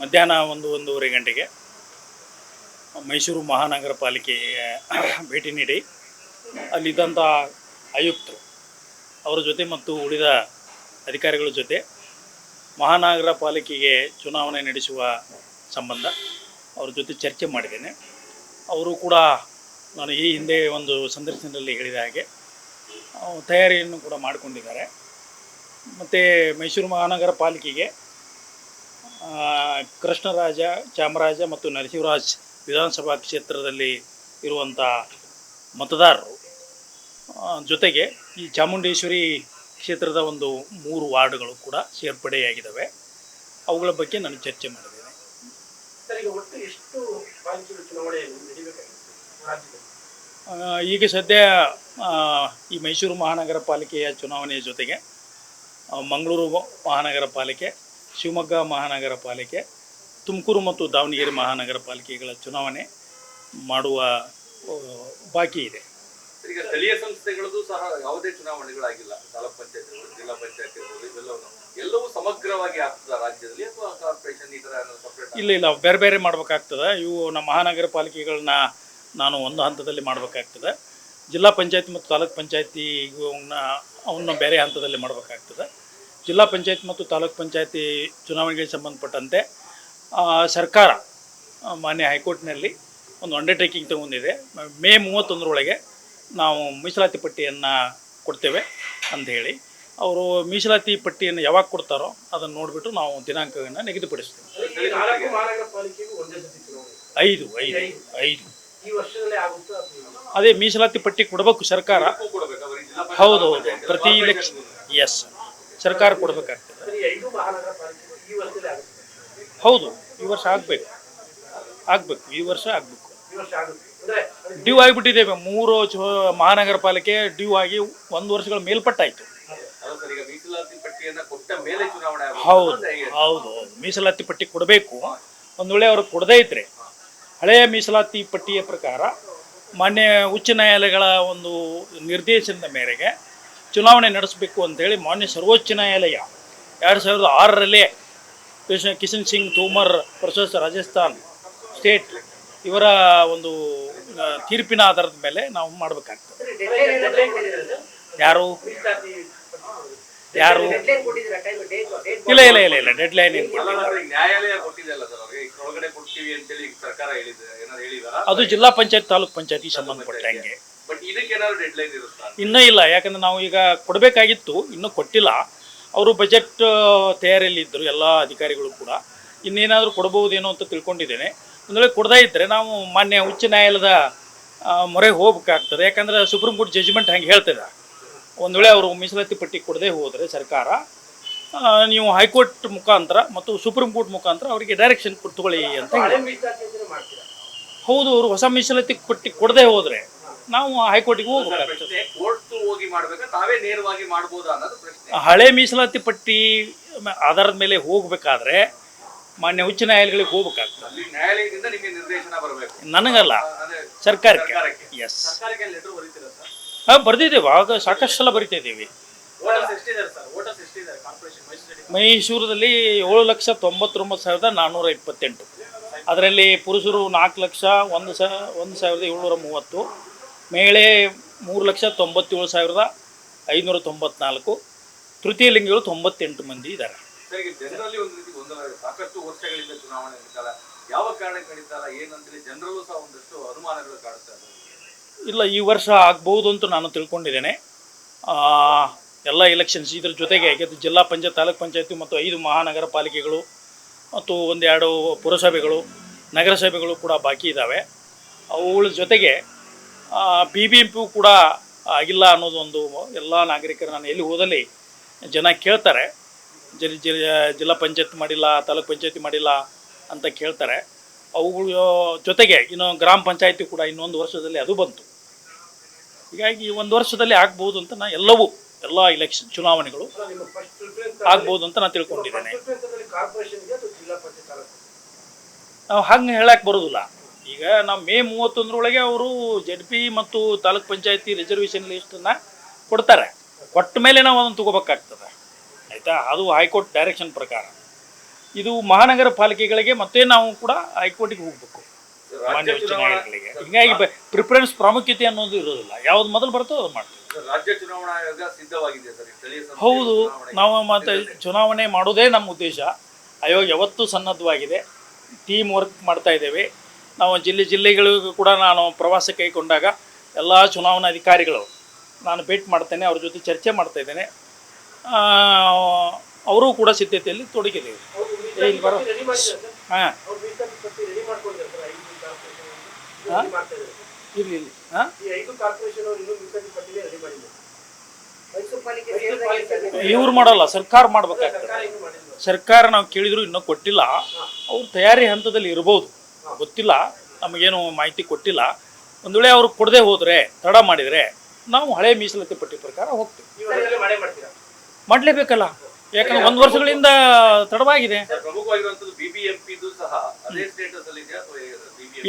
ಮಧ್ಯಾಹ್ನ ಒಂದು ಒಂದೂವರೆ ಗಂಟೆಗೆ ಮೈಸೂರು ಮಹಾನಗರ ಪಾಲಿಕೆಗೆ ಭೇಟಿ ನೀಡಿ. ಅಲ್ಲಿದ್ದಂಥ ಆಯುಕ್ತರು, ಅವರ ಜೊತೆ ಮತ್ತು ಉಳಿದ ಅಧಿಕಾರಿಗಳ ಜೊತೆ ಮಹಾನಗರ ಪಾಲಿಕೆಗೆ ಚುನಾವಣೆ ನಡೆಸುವ ಸಂಬಂಧ ಅವ್ರ ಜೊತೆ ಚರ್ಚೆ ಮಾಡಿದ್ದೇನೆ. ಅವರು ಕೂಡ ನಾನು ಈ ಹಿಂದೆ ಒಂದು ಸಂದರ್ಶನದಲ್ಲಿ ಹೇಳಿದ ಹಾಗೆ ತಯಾರಿಯನ್ನು ಕೂಡ ಮಾಡಿಕೊಂಡಿದ್ದಾರೆ. ಮತ್ತು ಮೈಸೂರು ಮಹಾನಗರ ಪಾಲಿಕೆಗೆ ಕೃಷ್ಣರಾಜ ಚಾಮರಾಜ ಮತ್ತು ನರಸಿಂಹರಾಜ್ ವಿಧಾನಸಭಾ ಕ್ಷೇತ್ರದಲ್ಲಿ ಇರುವಂಥ ಮತದಾರರು. ಜೊತೆಗೆ ಈ ಚಾಮುಂಡೇಶ್ವರಿ ಕ್ಷೇತ್ರದ ಒಂದು ಮೂರು ವಾರ್ಡ್ಗಳು ಕೂಡ ಸೇರ್ಪಡೆಯಾಗಿದ್ದಾವೆ. ಅವುಗಳ ಬಗ್ಗೆ ನಾನು ಚರ್ಚೆ ಮಾಡಿದ್ದೇನೆ. ಈಗ ಸದ್ಯ ಈ ಮೈಸೂರು ಮಹಾನಗರ ಪಾಲಿಕೆಯ ಚುನಾವಣೆಯ ಜೊತೆಗೆ ಮಂಗಳೂರು ಮಹಾನಗರ ಪಾಲಿಕೆ ಶಿವಮೊಗ್ಗ ಮಹಾನಗರ ಪಾಲಿಕೆ ತುಮಕೂರು ಮತ್ತು ದಾವಣಗೆರೆ ಮಹಾನಗರ ಪಾಲಿಕೆಗಳ ಚುನಾವಣೆ ಮಾಡುವ ಬಾಕಿ ಇದೆ. ಈಗ ಸ್ಥಳೀಯ ಸಂಸ್ಥೆಗಳದ್ದು ಸಹ ಯಾವುದೇ ಚುನಾವಣೆಗಳಾಗಿಲ್ಲ. ತಾಲೂಕ್ ಪಂಚಾಯತ್ ಜಿಲ್ಲಾ ಪಂಚಾಯತ್ ಇವೆಲ್ಲವನ್ನು ಎಲ್ಲವೂ ಸಮಗ್ರವಾಗಿ ಆಗ್ತದ ರಾಜ್ಯದಲ್ಲಿ ಅಥವಾ ಕಾರ್ಪೊರೇಷನ್ ಈ ಥರ ಸಪರೇಟ್ ಇಲ್ಲ ಇಲ್ಲ ಬೇರೆ ಬೇರೆ ಮಾಡ್ಬೇಕಾಗ್ತದೆ. ಇವು ನಮ್ಮ ಮಹಾನಗರ ಪಾಲಿಕೆಗಳನ್ನ ನಾನು ಒಂದು ಹಂತದಲ್ಲಿ ಮಾಡಬೇಕಾಗ್ತದೆ. ಜಿಲ್ಲಾ ಪಂಚಾಯತ್ ಮತ್ತು ತಾಲೂಕ್ ಪಂಚಾಯತಿ ಇವನ್ನ ಅವನ್ನ ಬೇರೆ ಹಂತದಲ್ಲಿ ಮಾಡಬೇಕಾಗ್ತದೆ. ಜಿಲ್ಲಾ ಪಂಚಾಯತ್ ಮತ್ತು ತಾಲೂಕ್ ಪಂಚಾಯತಿ ಚುನಾವಣೆಗೆ ಸಂಬಂಧಪಟ್ಟಂತೆ ಸರ್ಕಾರ ಮಾನ್ಯ ಹೈಕೋರ್ಟ್ನಲ್ಲಿ ಒಂದು ಅಂಡರ್ಟೇಕಿಂಗ್ ತಗೊಂಡಿದೆ. ಮೇ ಮೂವತ್ತೊಂದರೊಳಗೆ ನಾವು ಮೀಸಲಾತಿ ಪಟ್ಟಿಯನ್ನು ಕೊಡ್ತೇವೆ ಅಂಥೇಳಿ ಅವರು ಮೀಸಲಾತಿ ಪಟ್ಟಿಯನ್ನು ಯಾವಾಗ ಕೊಡ್ತಾರೋ ಅದನ್ನು ನೋಡಿಬಿಟ್ಟು ನಾವು ದಿನಾಂಕವನ್ನು ನಿಗದಿಪಡಿಸ್ತೇವೆ. ಐದು ಐದು ಐದು. ಅದೇ ಮೀಸಲಾತಿ ಪಟ್ಟಿ ಕೊಡಬೇಕು ಸರ್ಕಾರ. ಹೌದು ಪ್ರತಿ ಲಕ್ಷ ಎಸ್ ಸರ್ಕಾರ ಕೊಡಬೇಕಾಗ್ತದೆ. ಹೌದು ಈ ವರ್ಷ ಆಗಬೇಕು. ಆಗಬೇಕು ಈ ವರ್ಷ ಆಗಬೇಕು. ಡ್ಯೂ ಆಗಿಬಿಟ್ಟಿದ್ದೇವೆ ಮೂರು ಮಹಾನಗರ ಪಾಲಿಕೆ ಡ್ಯೂ ಆಗಿ ಒಂದು ವರ್ಷಗಳ ಮೇಲ್ಪಟ್ಟಾಯಿತು. ಹೌದು ಹೌದು ಹೌದು. ಮೀಸಲಾತಿ ಪಟ್ಟಿ ಕೊಡಬೇಕು. ಒಂದು ವೇಳೆ ಅವರು ಕೊಡದೇ ಇದ್ರೆ ಹಳೆಯ ಮೀಸಲಾತಿ ಪಟ್ಟಿಯ ಪ್ರಕಾರ ಮಾನ್ಯ ಉಚ್ಚ ನ್ಯಾಯಾಲಯಗಳ ಒಂದು ನಿರ್ದೇಶನದ ಮೇರೆಗೆ ಚುನಾವಣೆ ನಡೆಸಬೇಕು ಅಂತೇಳಿ ಮಾನ್ಯ ಸರ್ವೋಚ್ಚ ನ್ಯಾಯಾಲಯ ಎರಡು ಸಾವಿರದ ಆರರಲ್ಲೇ ಕಿಶನ್ ಕಿಶನ್ ಸಿಂಗ್ ತೋಮರ್ ವರ್ಸಸ್ ರಾಜಸ್ಥಾನ್ ಸ್ಟೇಟ್ ಇವರ ಒಂದು ತೀರ್ಪಿನ ಆಧಾರದ ಮೇಲೆ ನಾವು ಮಾಡಬೇಕಾಗ್ತದೆ? ಯಾರು? ಯಾರು? ಇಲ್ಲ ಇಲ್ಲ ಇಲ್ಲ ಇಲ್ಲ ಡೆಡ್ ಲೈನ್ ಅದು ಜಿಲ್ಲಾ ಪಂಚಾಯತ್ ತಾಲೂಕ್ ಪಂಚಾಯತಿ ಸಂಬಂಧಪಟ್ಟಂಗೆ. ಬಟ್ ಇರುತ್ತಾ? ಇನ್ನೂ ಇಲ್ಲ. ಯಾಕಂದ್ರೆ ನಾವು ಈಗ ಕೊಡಬೇಕಾಗಿತ್ತು ಇನ್ನೂ ಕೊಟ್ಟಿಲ್ಲ. ಅವರು ಬಜೆಟ್ ತಯಾರಿಯಲ್ಲಿ ಇದ್ದರು ಎಲ್ಲ ಅಧಿಕಾರಿಗಳು ಕೂಡ. ಇನ್ನೇನಾದರೂ ಕೊಡಬಹುದೇನೋ ಅಂತ ತಿಳ್ಕೊಂಡಿದ್ದೇನೆ. ಒಂದು ವೇಳೆ ಕೊಡದೇ ಇದ್ದರೆ ನಾವು ಮಾನ್ಯ ಉಚ್ಚ ನ್ಯಾಯಾಲಯದ ಮೊರೆ ಹೋಗ್ಬೇಕಾಗ್ತದೆ. ಯಾಕಂದ್ರೆ ಸುಪ್ರೀಂ ಕೋರ್ಟ್ ಜಜ್ಮೆಂಟ್ ಹಂಗೆ ಹೇಳ್ತದೆ. ಒಂದು ವೇಳೆ ಅವರು ಮೀಸಲಾತಿ ಪಟ್ಟಿ ಕೊಡದೇ ಹೋದರೆ ಸರ್ಕಾರ ನೀವು ಹೈಕೋರ್ಟ್ ಮುಖಾಂತರ ಮತ್ತು ಸುಪ್ರೀಂ ಕೋರ್ಟ್ ಮುಖಾಂತರ ಅವರಿಗೆ ಡೈರೆಕ್ಷನ್ ಕೊಟ್ಟುಕೊಳ್ಳಿ ಅಂತ ಮೀಸಲಾತಿ ಹೌದು ಅವರು ಹೊಸ ಮೀಸಲಾತಿ ಪಟ್ಟಿ ಕೊಡದೇ ಹೋದರೆ. ನಾವು ಹೈಕೋರ್ಟಿಗೆ ಹೋಗ್ಬೇಕಾಗ್ತದೆ ಕೋರ್ಟ್ ಹೋಗಿ ಮಾಡ್ಬೇಕಾ? ತಾವೇ ನೇರವಾಗಿ ಮಾಡ್ಬೋದಾ ಅನ್ನೋದು ಪ್ರಶ್ನೆ. ಹಳೆ ಮೀಸಲಾತಿ ಪಟ್ಟಿ ಆಧಾರದ ಮೇಲೆ ಹೋಗಬೇಕಾದ್ರೆ ಮಾನ್ಯ ಉಚ್ಚ ನ್ಯಾಯಾಲಯಗಳಿಗೆ ಹೋಗ್ಬೇಕಾಗ್ತದೆ. ಅಲ್ಲಿ ನ್ಯಾಯಾಲಯದಿಂದ ನಿಮಗೆ ನಿರ್ದೇಶನ ಬರಬೇಕು. ನನಗಲ್ಲ. ಸರ್ಕಾರಕ್ಕೆ. ಎಸ್ ಸರ್ಕಾರಕ್ಕೆ ಲೆಟರ್ ಬರೀತೀರಾ ಸರ್? ಹಾಂ ಬರೆದಿದ್ದೇವೆ. ಆಗ ಸಾಕಷ್ಟು ಸಲ ಬರಿತಾ ಇದ್ದೀವಿ. ವೋಟರ್ಸ್ ಎಷ್ಟಿದ್ದಾರೆ ಸರ್? ವೋಟರ್ಸ್ ಎಷ್ಟಿದ್ದಾರೆ? ಕಾರ್ಪೊರೇಷನ್ ಮೈಸೂರಲ್ಲಿ ಮೈಸೂರದಲ್ಲಿ ಏಳು ಲಕ್ಷ ತೊಂಬತ್ತೊಂಬತ್ತು ಸಾವಿರದ ನಾನ್ನೂರ ಇಪ್ಪತ್ತೆಂಟು. ಅದರಲ್ಲಿ ಪುರುಷರು ನಾಲ್ಕು ಲಕ್ಷ ಒಂದು ಸ ಒಂದು ಸಾವಿರದ ಏಳ್ನೂರ ಮೂವತ್ತು. ಮಹಿಳೆ ಮೂರು ಲಕ್ಷ ತೊಂಬತ್ತೇಳು ಸಾವಿರದ ಐನೂರ ತೊಂಬತ್ನಾಲ್ಕು. ತೃತೀಯ ಲಿಂಗಿಗಳು ತೊಂಬತ್ತೆಂಟು ಮಂದಿ ಇದ್ದಾರೆ. ಜನರಲ್ಲಿ ಒಂದು ರೀತಿ ಗೊಂದಲ ಸಾಕಷ್ಟು ವರ್ಷಗಳಿಂದ ಚುನಾವಣೆ ನಡೀತಾರ ಯಾವ ಕಾರಣಕ್ಕೆ ನಡೀತಾರ ಏನಂತೇಳಿ ಜನರಲ್ಲೂ ಸಹ ಒಂದಷ್ಟು ಅನುಮಾನಗಳು ಕಾಡುತ್ತಾ ಇಲ್ಲ ಈ ವರ್ಷ ಆಗ್ಬೋದು ಅಂತ ನಾನು ತಿಳ್ಕೊಂಡಿದ್ದೇನೆ. ಎಲ್ಲ ಎಲೆಕ್ಷನ್ಸ್ ಇದ್ರ ಜೊತೆಗೆ ಜಿಲ್ಲಾ ಪಂಚಾಯತ್ ತಾಲೂಕ್ ಪಂಚಾಯತಿ ಮತ್ತು ಐದು ಮಹಾನಗರ ಪಾಲಿಕೆಗಳು ಮತ್ತು ಒಂದೆರಡು ಪುರಸಭೆಗಳು ನಗರಸಭೆಗಳು ಕೂಡ ಬಾಕಿ ಇದ್ದಾವೆ. ಅವುಗಳ ಜೊತೆಗೆ ಬಿ ಬಿ ಎಂ ಪಿ ಕೂಡ ಆಗಿಲ್ಲ ಅನ್ನೋದೊಂದು ಎಲ್ಲ ನಾಗರಿಕರು ನಾನು ಎಲ್ಲಿ ಹೋದಲ್ಲಿ ಜನ ಕೇಳ್ತಾರೆ. ಜಿಲ್ ಜಿಲ್ಲಾ ಪಂಚಾಯತ್ ಮಾಡಿಲ್ಲ ತಾಲೂಕ್ ಪಂಚಾಯತಿ ಮಾಡಿಲ್ಲ ಅಂತ ಕೇಳ್ತಾರೆ. ಅವುಗಳ ಜೊತೆಗೆ ಇನ್ನು ಗ್ರಾಮ ಪಂಚಾಯತಿ ಕೂಡ ಇನ್ನೊಂದು ವರ್ಷದಲ್ಲಿ ಅದು ಬಂತು. ಹೀಗಾಗಿ ಒಂದು ವರ್ಷದಲ್ಲಿ ಆಗ್ಬೋದು ಅಂತ ನಾ ಎಲ್ಲವೂ ಎಲ್ಲ ಇಲೆಕ್ಷನ್ ಚುನಾವಣೆಗಳು ಆಗ್ಬೋದು ಅಂತ ನಾನು ತಿಳ್ಕೊಂಡಿದ್ದೇನೆ. ನಾವು ಹಂಗೆ ಹೇಳಕ್ಕೆ ಬರೋದಿಲ್ಲ. ಈಗ ನಾವು ಮೇ ಮೂವತ್ತೊಂದರೊಳಗೆ ಅವರು ಜೆಡ್ ಪಿ ಮತ್ತು ತಾಲೂಕ್ ಪಂಚಾಯತಿ ರಿಸರ್ವೇಷನ್ ಲಿಸ್ಟನ್ನು ಕೊಡ್ತಾರೆ. ಕೊಟ್ಟ ಮೇಲೆ ನಾವು ಅದನ್ನು ತಗೋಬೇಕಾಗ್ತದೆ. ಆಯಿತಾ? ಅದು ಹೈಕೋರ್ಟ್ ಡೈರೆಕ್ಷನ್ ಪ್ರಕಾರ. ಇದು ಮಹಾನಗರ ಪಾಲಿಕೆಗಳಿಗೆ ಮತ್ತೆ ನಾವು ಕೂಡ ಹೈಕೋರ್ಟಿಗೆ ಹೋಗ್ಬೇಕು. ರಾಜ್ಯ ಮಾನ್ಯ ಉಚ್ಚ ಚುನಾವಣಾ ನ್ಯಾಯಾಲಯಗಳಿಗೆ. ಹಿಂಗಾಗಿ ಪ್ರಿಫರೆನ್ಸ್ ಪ್ರಾಮುಖ್ಯತೆ ಅನ್ನೋದು ಇರೋದಿಲ್ಲ. ಯಾವ್ದು ಮೊದಲು ಬರ್ತೋ ಅದು ಮಾಡ್ತೀವಿ. ಹೌದು. ನಾವು ಮತ್ತೆ ಚುನಾವಣೆ ಮಾಡೋದೇ ನಮ್ಮ ಉದ್ದೇಶ. ಆಯೋಗ ಯಾವತ್ತೂ ಸನ್ನದ್ಧವಾಗಿದೆ. ಟೀಮ್ ವರ್ಕ್ ಮಾಡ್ತಾ ಇದ್ದೇವೆ. ನಾವು ಜಿಲ್ಲೆ ಜಿಲ್ಲೆಗಳಿಗೂ ಕೂಡ ನಾನು ಪ್ರವಾಸ ಕೈಗೊಂಡಾಗ ಎಲ್ಲ ಚುನಾವಣಾ ಅಧಿಕಾರಿಗಳು ನಾನು ಭೇಟಿ ಮಾಡ್ತೇನೆ, ಅವ್ರ ಜೊತೆ ಚರ್ಚೆ ಮಾಡ್ತಾ ಇದ್ದೇನೆ. ಅವರೂ ಕೂಡ ಸಿದ್ಧತೆಯಲ್ಲಿ ತೊಡಗಿದ್ದೀವಿ ಹಾಂ. ಇರಲಿ ಹಾಂ? ಪಾಲಿಕೆ ಇವ್ರು ಮಾಡಲ್ಲ, ಸರ್ಕಾರ ಮಾಡ್ಬೇಕಾಗ್ತದೆ. ಸರ್ಕಾರ ನಾವು ಕೇಳಿದ್ರು ಇನ್ನೂ ಕೊಟ್ಟಿಲ್ಲ. ಅವ್ರು ತಯಾರಿ ಹಂತದಲ್ಲಿ ಇರ್ಬೋದು. ಗೊತ್ತಿಲ್ಲ ನಮಗೇನು ಮಾಹಿತಿ ಕೊಟ್ಟಿಲ್ಲ. ಒಂದು ವೇಳೆ ಅವ್ರು ಕೊಡದೆ ಹೋದರೆ ತಡ ಮಾಡಿದರೆ ನಾವು ಹಳೆ ಮೀಸಲಾತಿ ಪಟ್ಟಿ ಪ್ರಕಾರ ಹೋಗ್ತೀವಿ. ಮಾಡಲೇಬೇಕಲ್ಲ. ಯಾಕಂದ್ರೆ ಒಂದು ವರ್ಷಗಳಿಂದ ತಡವಾಗಿದೆ.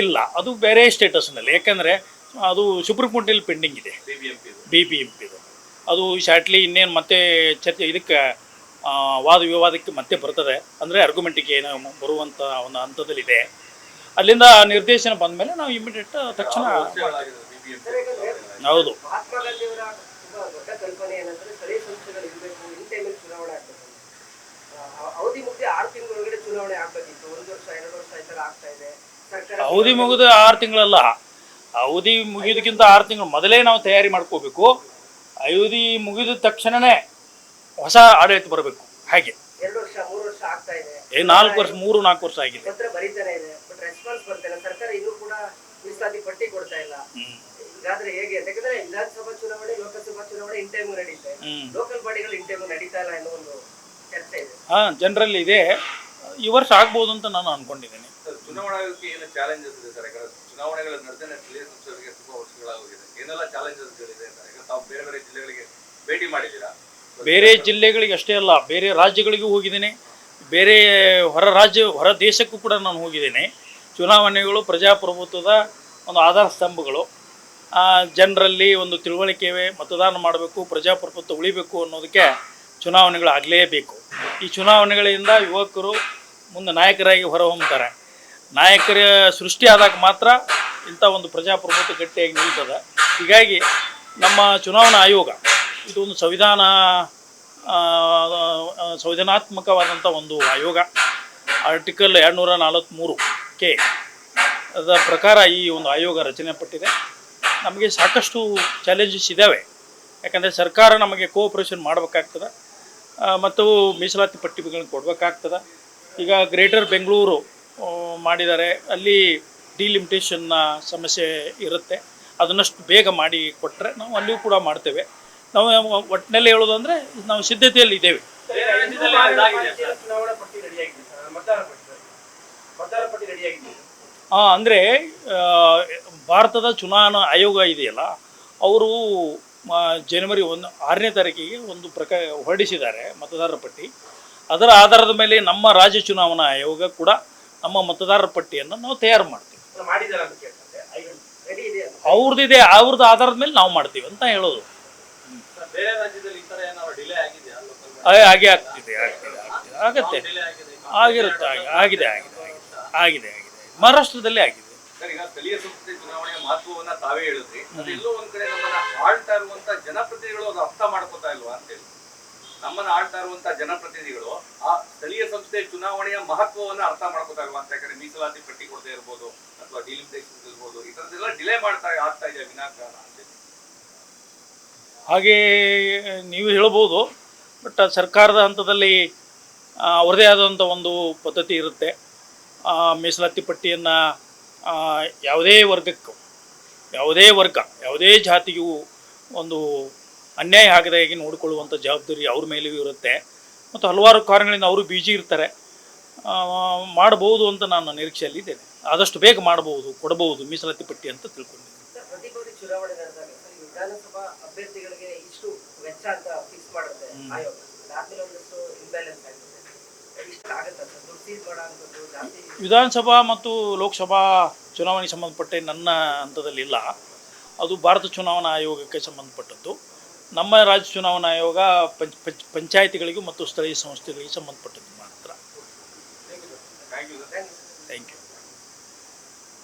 ಇಲ್ಲ ಅದು ಬೇರೆ ಸ್ಟೇಟಸ್ನಲ್ಲಿ ಯಾಕಂದರೆ ಅದು ಸುಪ್ರೀಂ ಕೋರ್ಟಲ್ಲಿ ಪೆಂಡಿಂಗ್ ಇದೆ. ಬಿಬಿಎಂಪಿ ಬಿ ಪಿ ಎಂ ಪಿದು ಅದು ಶಾರ್ಟ್ಲಿ ಇನ್ನೇನು ಮತ್ತೆ ಚರ್ಚೆ ಇದಕ್ಕೆ ವಾದ ವಿವಾದಕ್ಕೆ ಮತ್ತೆ ಬರ್ತದೆ. ಅಂದರೆ ಅರ್ಗ್ಯುಮೆಂಟಿಗೆ ಏನೋ ಬರುವಂಥ ಒಂದು ಹಂತದಲ್ಲಿದೆ. ಅಲ್ಲಿಂದ ನಿರ್ದೇಶನ ಬಂದ ಮೇಲೆ ನಾವು ಇಮಿಡಿಯೇಟ್ ತಕ್ಷಣ ಹೌದು. ಅವಧಿ ಮುಗ್ದಿ ಆರು ತಿಂಗಳಲ್ಲ. ಅವಧಿ ಮುಗಿಯೋದಕ್ಕಿಂತ ಆರು ತಿಂಗಳು ಮೊದಲೇ ನಾವು ತಯಾರಿ ಮಾಡ್ಕೋಬೇಕು. ಅವಧಿ ಮುಗಿದ ತಕ್ಷಣನೇ ಹೊಸ ಆಡಳಿತ ಬರಬೇಕು. ಹಾಗೆ. ಎರಡು ವರ್ಷ ಮೂರು ವರ್ಷ ಆಗ್ತಾ ಇದೆ. ಏ ನಾಲ್ಕು ವರ್ಷ ಮೂರು ನಾಲ್ಕು ವರ್ಷ ಆಗಿದೆ. ರೆಸ್ಪಾನ್ಸ್ ಬರ್ತಾ ಇಲ್ಲ ಸರ್ಕಾರ ಇದು ಕೂಡ ಮೀಸಲಾತಿ ಪಟ್ಟಿ ಕೊಡ್ತಾ ಇಲ್ಲ. ಹ್ಮ್. ಹೇಗೆ? ಅಂತ ಯಾಕಂದ್ರೆ ವಿಧಾನಸಭಾ ಚುನಾವಣೆ ಲೋಕಸಭಾ ಚುನಾವಣೆ ಇನ್ ಟೈಮ್ ನಡೀತಾ ಇದೆ. ಲೋಕಲ್ ಬಾಡಿಗಳು ಇನ್ ಟೈಮ್ ನಡೀತಾ ಇಲ್ಲ ಅನ್ನೋ ಒಂದು ಚರ್ಚೆ ಇದೆ. ಹಾ ಜನರಲ್ಲಿ ಇದೆ. ಈ ವರ್ಷ ಆಗ್ಬಹುದು ಅಂತ ನಾನು ಅನ್ಕೊಂಡಿದ್ದೀನಿ. ಸರ್, ಚುನಾವಣಾ ಆಯೋಗಕ್ಕೆ ಏನು ಚಾಲೆಂಜಸ್ ಇದೆ ಸರ್? ಯಾಕಂದ್ರೆ ಚುನಾವಣೆಗಳ ನಡೆದೇ ಸ್ಥಳೀಯ ಸಂಸ್ಥೆಗಳಿಗೆ ತುಂಬಾ ವರ್ಷಗಳಾಗೋಗಿದೆ ಏನೆಲ್ಲ ಚಾಲೆಂಜಸ್ ಇದೆ ಸರ್? ಈಗ ತಾವು ಬೇರೆ ಬೇರೆ ಜಿಲ್ಲೆಗಳಿಗೆ ಭೇಟಿ ಮಾಡಿದ್ದೀರಾ? ಬೇರೆ ಜಿಲ್ಲೆಗಳಿಗೆ ಅಷ್ಟೇ ಅಲ್ಲ ಬೇರೆ ರಾಜ್ಯಗಳಿಗೂ ಹೋಗಿದ್ದೇನೆ. ಬೇರೆ ಹೊರ ರಾಜ್ಯ ಹೊರ ದೇಶಕ್ಕೂ ಕೂಡ ನಾನು ಹೋಗಿದ್ದೇನೆ. ಚುನಾವಣೆಗಳು ಪ್ರಜಾಪ್ರಭುತ್ವದ ಒಂದು ಆಧಾರ ಸ್ತಂಭಗಳು. ಜನರಲ್ಲಿ ಒಂದು ತಿಳುವಳಿಕೆ ಮತದಾನ ಮಾಡಬೇಕು, ಪ್ರಜಾಪ್ರಭುತ್ವ ಉಳಿಬೇಕು ಅನ್ನೋದಕ್ಕೆ ಚುನಾವಣೆಗಳು ಆಗಲೇಬೇಕು ಈ ಚುನಾವಣೆಗಳಿಂದ ಯುವಕರು ಮುಂದೆ ನಾಯಕರಾಗಿ ಹೊರಹೊಮ್ಮುತ್ತಾರೆ ನಾಯಕರ ಸೃಷ್ಟಿ ಆದಾಗ ಮಾತ್ರ ಇಂಥ ಒಂದು ಪ್ರಜಾಪ್ರಭುತ್ವ ಗಟ್ಟಿಯಾಗಿ ನಿಲ್ತದೆ. ಹೀಗಾಗಿ ನಮ್ಮ ಚುನಾವಣಾ ಆಯೋಗ ಇದು ಒಂದು ಸಂವಿಧಾನ ಸಂವಿಧಾನಾತ್ಮಕವಾದಂಥ ಒಂದು ಆಯೋಗ. ಆರ್ಟಿಕಲ್ ಎರಡುನೂರ ನಲವತ್ತ್ಮೂರು ಕೆ ಅದರ ಪ್ರಕಾರ ಈ ಒಂದು ಆಯೋಗ ರಚನೆ ಪಟ್ಟಿದೆ. ನಮಗೆ ಸಾಕಷ್ಟು ಚಾಲೆಂಜಸ್ ಇದ್ದಾವೆ ಯಾಕಂದರೆ ಸರ್ಕಾರ ನಮಗೆ ಕೋಆಪ್ರೇಷನ್ ಮಾಡಬೇಕಾಗ್ತದೆ. ಮತ್ತು ಮೀಸಲಾತಿ ಪಟ್ಟಿಗಳನ್ನು ಕೊಡಬೇಕಾಗ್ತದೆ. ಈಗ ಗ್ರೇಟರ್ ಬೆಂಗಳೂರು ಮಾಡಿದ್ದಾರೆ. ಅಲ್ಲಿ ಡಿಲಿಮಿಟೇಷನ್ನ ಸಮಸ್ಯೆ ಇರುತ್ತೆ. ಅದನ್ನಷ್ಟು ಬೇಗ ಮಾಡಿ ಕೊಟ್ಟರೆ ನಾವು ಅಲ್ಲಿಯೂ ಕೂಡ ಮಾಡ್ತೇವೆ. ನಾವು ಒಟ್ಟಿನಲ್ಲಿ ಹೇಳೋದಂದರೆ ನಾವು ಸಿದ್ಧತೆಯಲ್ಲಿ ಇದ್ದೇವೆ ಬೇರೆ ರಾಜ್ಯದಲ್ಲಿ ಅದಾಗಿದೆ ಸರ್. ಚುನಾವಣಾ ಪಟ್ಟಿ ರೆಡಿ ಆಗಿದೆ ಸರ್ ಮತದಾರ ಪಟ್ಟಿ ಸರ್. ಮತದಾರ ಪಟ್ಟಿ ರೆಡಿ ಆಗಿದೆ ಅಂದರೆ ಭಾರತದ ಚುನಾವಣಾ ಆಯೋಗ ಇದೆಯಲ್ಲ ಅವರು ಜನವರಿ ಒಂದು ಆರನೇ ತಾರೀಕಿಗೆ ಒಂದು ಪ್ರಕ ಹೊರಡಿಸಿದ್ದಾರೆ ಮತದಾರರ ಪಟ್ಟಿ. ಅದರ ಆಧಾರದ ಮೇಲೆ ನಮ್ಮ ರಾಜ್ಯ ಚುನಾವಣಾ ಆಯೋಗ ಕೂಡ ನಮ್ಮ ಮತದಾರರ ಪಟ್ಟಿಯನ್ನು ನಾವು ತಯಾರು ಮಾಡ್ತೀವಿ. ಅವ್ರದ್ದಿದೆ ಅವ್ರದ್ದು ಆಧಾರದ ಮೇಲೆ ನಾವು ಮಾಡ್ತೀವಿ ಅಂತ ಹೇಳೋದು. ಹಾಗೆ ಆಗ್ತಿದೆ ಆಗ್ತಿದೆ ಆಗ್ತಿದೆ. ಆಗತ್ತೆ. ಆಗಿರುತ್ತೆ ಆಗಿ- ಆಗಿದೆ ಆಗಿದೆ ಆಗಿದೆ. ಆಗಿದೆ ಆಗಿದೆ. ಮಹಾರಾಷ್ಟ್ರದಲ್ಲಿ ಆಗಿದೆ. ಸರ್ ಈಗ ಸ್ಥಳೀಯ ಸಂಸ್ಥೆ ಚುನಾವಣೆಯ ಮಹತ್ವವನ್ನ ತಾವೇ ಹೇಳಿದ್ರಿ. ಅದೆಲ್ಲೋ ಒಂದ್ ಕಡೆ ನಮ್ಮನ್ನ ಆಳ್ತಾ ಇರುವಂತ ಜನಪ್ರತಿನಿಧಿಗಳು ಅದು ಅರ್ಥ ಮಾಡ್ಕೋತಾ ಇಲ್ವಾ ಅಂತ ಹೇಳಿ. ನಮ್ಮನ್ನ ಆಳ್ತಾ ಇರುವಂತ ಜನಪ್ರತಿನಿಧಿಗಳು ಆ ಸ್ಥಳೀಯ ಸಂಸ್ಥೆ ಚುನಾವಣೆಯ ಮಹತ್ವವನ್ನ ಅರ್ಥ ಮಾಡ್ಕೋತಾ ಇಲ್ವಾ ಅಂತ ಯಾಕಂದ್ರೆ ಮೀಸಲಾತಿ ಪಟ್ಟಿ ಕೊಡದೇ ಇರ್ಬೋದು ಅಥವಾ ಡಿಲಿಮಿಟೇಷನ್ ಇರ್ಬೋದು ಈ ತರದೆಲ್ಲ ಡಿಲೇ ಮಾಡ್ತಾ ಆಗ್ತಾ ಇದೆ ವಿನಾಕಾರಣ ಅಂತ ಹಾಗೆ ನೀವು ಹೇಳಬಹುದು ಬಟ್ ಸರ್ಕಾರದ ಹಂತದಲ್ಲಿ ಅವರದೇ ಆದಂತ ಆದಂಥ ಒಂದು ಪದ್ಧತಿ ಇರುತ್ತೆ. ಮೀಸಲಾತಿ ಪಟ್ಟಿಯನ್ನು ಯಾವುದೇ ವರ್ಗಕ್ಕೂ ಯಾವುದೇ ವರ್ಗ ಯಾವುದೇ ಜಾತಿಗೂ ಒಂದು ಅನ್ಯಾಯ ಆಗದಾಗಿ ನೋಡಿಕೊಳ್ಳುವಂಥ ಜವಾಬ್ದಾರಿ ಅವ್ರ ಮೇಲೆಯೂ ಇರುತ್ತೆ. ಮತ್ತು ಹಲವಾರು ಕಾರಣಗಳಿಂದ ಅವರು ಬಿಜಿ ಇರ್ತಾರೆ. ಮಾಡಬಹುದು ಅಂತ ನಾನು ನಿರೀಕ್ಷೆಯಲ್ಲಿ ಇದ್ದೇನೆ. ಆದಷ್ಟು ಬೇಗ ಮಾಡಬಹುದು ಕೊಡಬಹುದು ಮೀಸಲಾತಿ ಪಟ್ಟಿ ಅಂತ ತಿಳ್ಕೊಂಡಿದ್ದೀನಿ. ಸರ್, ವಿಧಾನಸಭಾ ಮತ್ತು ಲೋಕಸಭಾ ಚುನಾವಣೆಗೆ ಸಂಬಂಧಪಟ್ಟ ನನ್ನ ಹಂತದಲ್ಲಿಲ್ಲ ಅದು ಭಾರತ ಚುನಾವಣಾ ಆಯೋಗಕ್ಕೆ ಸಂಬಂಧಪಟ್ಟದ್ದು. ನಮ್ಮ ರಾಜ್ಯ ಚುನಾವಣಾ ಆಯೋಗ ಪಂಚ್ ಪಂಚ್ ಪಂಚಾಯತಿಗಳಿಗೂ ಮತ್ತು ಸ್ಥಳೀಯ ಸಂಸ್ಥೆಗಳಿಗೆ ಸಂಬಂಧಪಟ್ಟದ್ದು ಮಾತ್ರ.